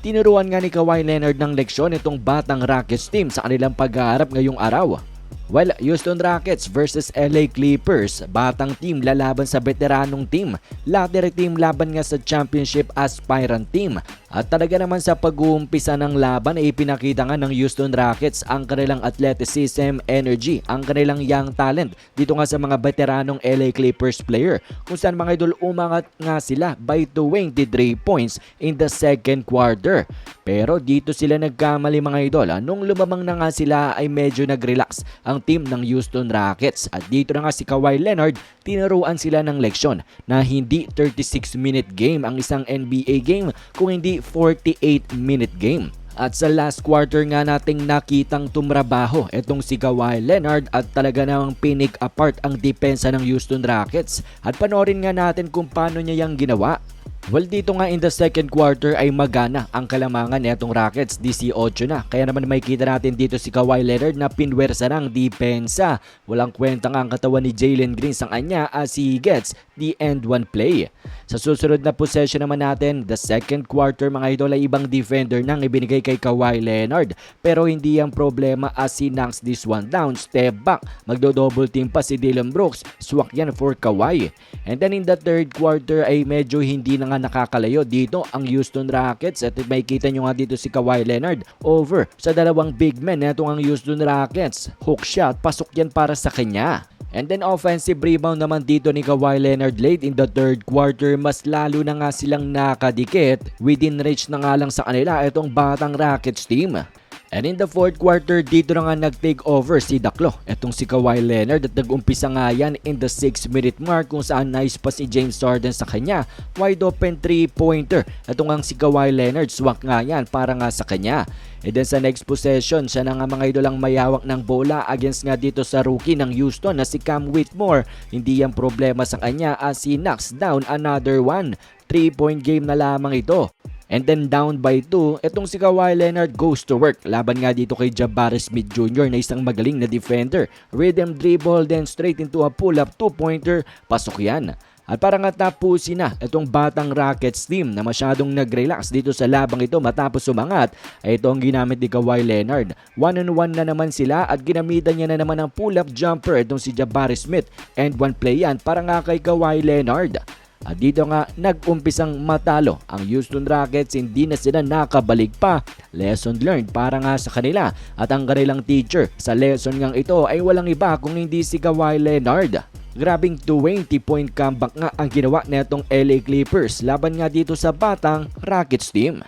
Tinuruan nga ni Kawhi Leonard ng leksyon itong batang Rockets team sa kanilang pag-aarap ngayong araw. Well, Houston Rockets versus LA Clippers, batang team lalaban sa veteranong team. Lottery team laban nga sa championship aspirant team. At talaga naman sa pag-uumpisa ng laban ay ipinakita nga ng Houston Rockets ang kanilang athleticism, energy, ang kanilang young talent dito nga sa mga veteranong LA Clippers player kung saan mga idol umangat nga sila by 23 points in the second quarter. Pero dito sila nagkamali mga idol. Nung lumamang na nga sila ay medyo nag-relax ang team ng Houston Rockets. At dito na nga si Kawhi Leonard, tinuruan sila ng leksyon na hindi 36-minute game ang isang NBA game kung hindi 48-minute game. At sa last quarter nga nating nakitang tumrabaho itong si Kawhi Leonard at talaga namang pinig apart ang depensa ng Houston Rockets. At panoorin nga natin kung paano niya yung ginawa. Well, dito nga in the second quarter ay magana ang kalamangan netong Rockets, DC 8 na. Kaya naman makikita natin dito si Kawhi Leonard na pinwersa ng depensa. Walang kwenta nga ang katawan ni Jalen Green sa kanya as he gets the end one play. Sa susunod na possession naman natin, the second quarter mga idol ay ibang defender nang ibinigay kay Kawhi Leonard. Pero hindi ang problema as he knocks this one down, step back. Magdo-double team pa si Dylan Brooks, swak yan for Kawhi. And then in the third quarter ay medyo hindi na nga nakakalayo dito ang Houston Rockets at makikita nyo nga dito si Kawhi Leonard over sa dalawang big men na ang Houston Rockets. Hook shot, pasok yan para sa kanya. And then offensive rebound naman dito ni Kawhi Leonard late in the third quarter. Mas lalo na nga silang nakadikit. Within reach na nga lang sa kanila itong batang Rockets team. And in the fourth quarter, dito na nga nag-take over si Daklo. Etong si Kawhi Leonard at nag-umpisa nga yan in the 6 minute mark kung saan nice pa si James Harden sa kanya. Wide open 3-pointer. Ito nga si Kawhi Leonard, swak nga yan para nga sa kanya. And then sa next possession, siya na nga mga idolang mayawak ng bola against nga dito sa rookie ng Houston na si Cam Whitmore. Hindi yan problema sa kanya as he knocks down another one. 3-point game na lamang ito. And then down by 2, etong si Kawhi Leonard goes to work. Laban nga dito kay Jabari Smith Jr. na isang magaling na defender. Rhythm dribble then straight into a pull-up 2-pointer. Pasok yan. At para nga tapusin na itong batang Rockets team na masyadong nag-relax dito sa labang ito matapos sumangat ay ito ang ginamit ni Kawhi Leonard. One on one na naman sila at ginamitan niya na naman ng pull-up jumper itong si Jabari Smith and one play yan para nga kay Kawhi Leonard. At dito nga nag-umpisang matalo ang Houston Rockets hindi na sila nakabalik pa. Lesson learned para nga sa kanila at ang kanilang teacher sa lesson ngang ito ay walang iba kung hindi si Kawhi Leonard. Grabing 20 point comeback nga ang ginawa netong LA Clippers laban nga dito sa batang Rockets team.